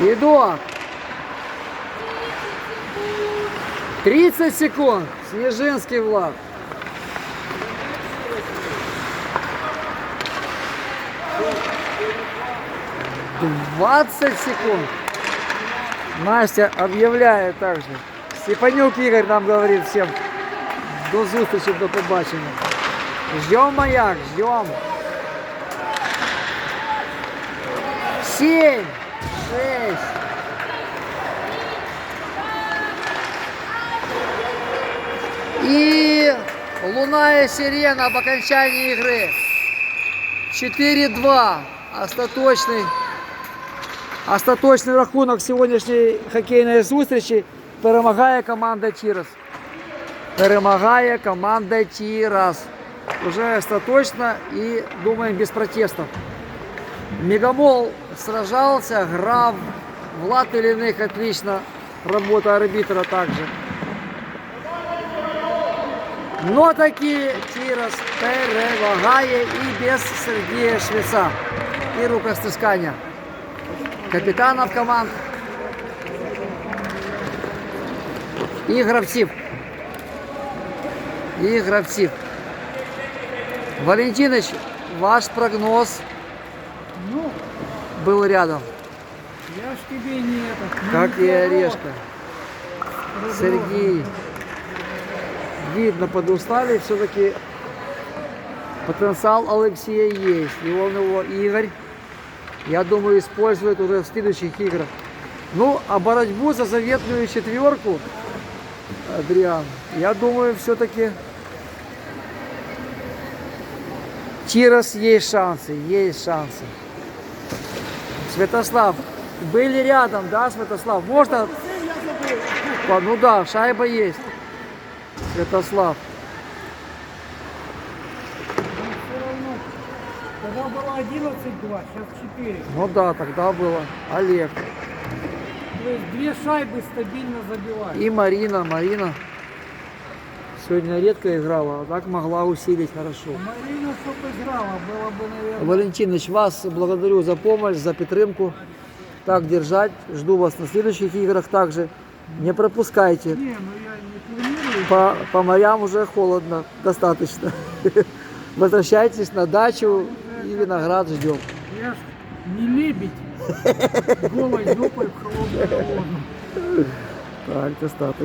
Иду. 30 секунд. Снежинский Влад. Двадцать секунд. Настя объявляет также. Степанюк Игорь нам говорит всем. До зустрічі, до побачення. Ждем маяк, ждем. Семь, шесть. И луная сирена об окончании игры. 4-2. Остаточний, остаточний рахунок сьогоднішньої хокейної зустрічі перемагає команда Тірас. Перемагає команда Тірас. Уже остаточно и, думаем, без протестов. Мегамол сражался, грав. Влад Ильиных отлично. Работа арбитра также. Но таки Тірас перемагає і без Сергія Швеца. І рукостискання капітанів команд і гравців. І гравців. Валентинович, ваш прогноз Ну, был рядом, я ж тебе не это. как и. Орешка. Сергей, видно, подустали, все-таки потенциал Алексея есть. И он его, Игорь, я думаю, использует уже в следующих играх. Ну, а борьбу за заветную четверку, Адриан, я думаю, все-таки Тирос есть шансы, есть шансы. Святослав, были рядом, да, Святослав? Можно? Ну да, шайба есть. Святослав. Тогда было 11-2, сейчас 4. Ну да, тогда было. Олег. То есть две шайбы стабильно забивают. И Марина, Марина. Сегодня редко играла, а так могла усилить хорошо. Марина, играла, было бы, наверное... Валентинович, вас благодарю за помощь, за підтримку. Так держать. Жду вас на следующих играх также. Не пропускайте. Не, ну я не планирую. По, по морям уже холодно, достаточно. Возвращайтесь на дачу и виноград ждем. Я ж не лебедь. Голой жопой в холодную воду. Так, достаточно.